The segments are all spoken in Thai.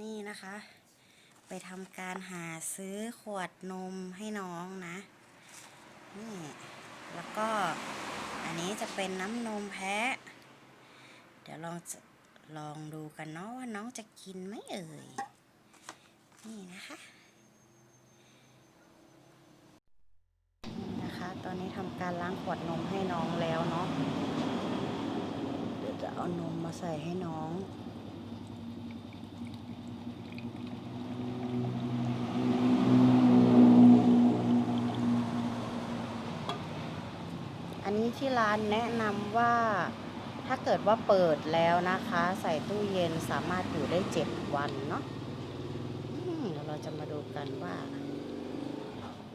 นี่นะคะ ไปทำการหาซื้อขวดนมให้น้องนะ นี่ แล้วก็อันนี้จะเป็นน้ำนมแพะ เดี๋ยวลองลองดูกันเนาะว่าน้องจะกินไหมเอ่ย นี่นะคะ นี่นะคะ ตอนนี้ทำการล้างขวดนมให้น้องแล้วเนาะ เดี๋ยวจะเอานมมาใส่ให้น้อง อันนี้ ที่ร้านแนะนำว่าถ้าเกิดว่าเปิดแล้วนะคะ ใส่ตู้เย็นสามารถอยู่ได้เจ็ดวันเนาะเดี๋ยวเราจะมาดูกันว่า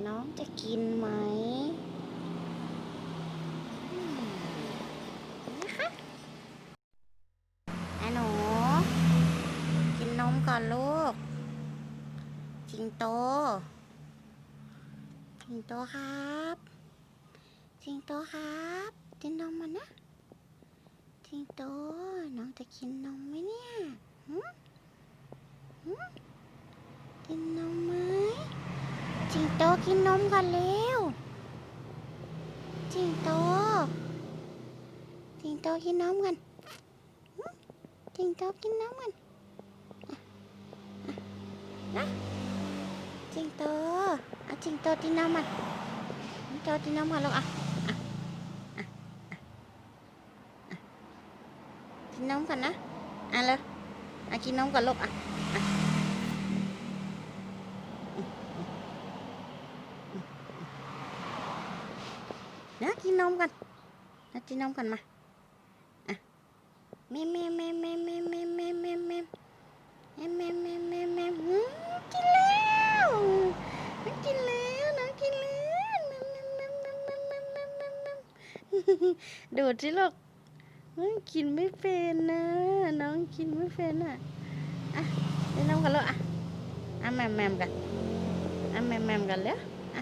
น้องจะกินไหมนะคะไอ้หนูกินนมก่อนลูกจิงโตจิงโตครับ จิงโตครับกินนมมันนะจิงโตน้องจะกินนมไหมเนี่ยหืมหืมกินนมไหมจิงโตกินนมก่อนเร็วจิงโตจิงโตกินนมกันจิงโตกินนมกันนะจิงโตเอาจิงโตกินนมมันจิงโตกินนมก่อนลูกอะ นนมก่อนนะ อะเลยอะกินนมก่อนลูกอะนะกินนมก่อนนะกินนมก่อนมา อะแม่แม่แม่แม่แม่แม่แม่แม่แม่แม่แม่แม่แม่แม่หืมกินแล้วน้องกินแล้วน้องกินแล้วแม่แม่แม่แม่แม่แม่แม่แม่แม่ดูดสิลูก กินไม่เป็นนะ น้องกินไม่เป็นอะอะเล่นน้ำกันแล้วอะอะแมมแมมกันอะแมมแมมกันแล้วอะ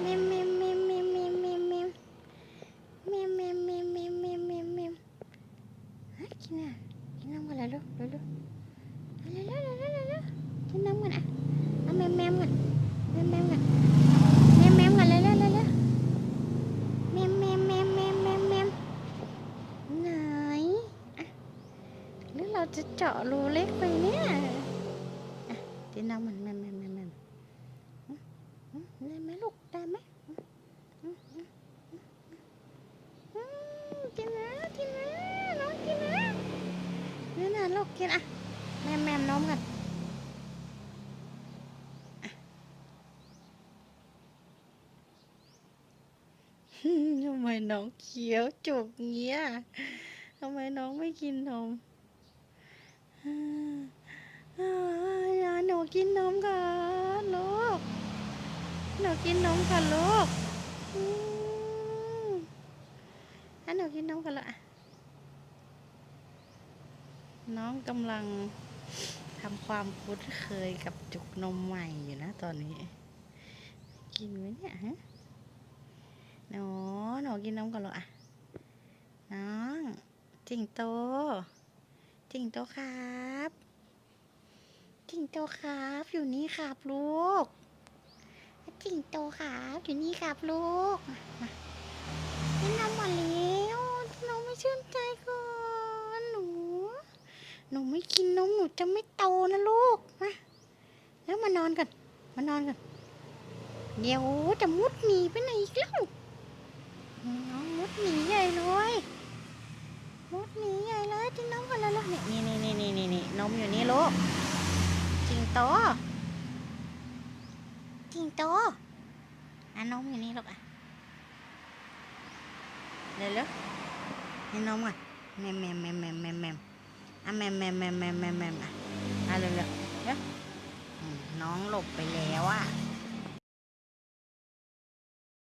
แมมแมมแมม เราจะเจาะรูเล็กไปเนี่ยอะที่น้องมันแม่แม่แม่แม่อืมอืมได้ไหมลูกได้ไหมอืมอืมอืมอืมอืมกินนะกินนะน้องกินนะนี่นะลูกกินอะแม่แม่น้องกันอะทำไมน้องเคี้ยวจุกเงี้ยทำไมน้องไม่กินนม อ่าอ่าอย่าหนูกินนมก่อนลูก หนูกินนมก่อนลูกอืมอะหนูกินนมก่อนละน้องกำลังทำความคุ้นเคยกับจุกนมใหม่อยู่นะตอนนี้ กินไหมเนี่ยฮะหนูหนูกินนมก่อนลูกอะน้องจิงโต จิงโตครับจิงโตครับ อยู่นี่ครับลูกจิงโตครับอยู่นี่ครับลูกมาให้น้ำมาแล้วน้องไม่ชื่นใจก่อนหนู หนูไม่กินนมหนูจะไม่โตนะลูกมาแล้วมานอนกันมานอนกันเดี๋ยวจะมุดหนีไปไหนอีกแล้วน้องมุดหนีใหญ่เลย มุดหนีใหญ่เลยกินนมกันแล้วลูกนี่นี่นี่นี่นี่นี่น มอยู่นี่ลูกจิงโตจิงโตอะนมอยู่นี่ลูกอะเร็วเร็วให้นมก่อนแมมแมมแมมแมมแมมแมมอะแมมแมมแมมแมมแมมแมมอะอะเร็วเร็วเร็วอืมน้องหลบไปแล้วอะ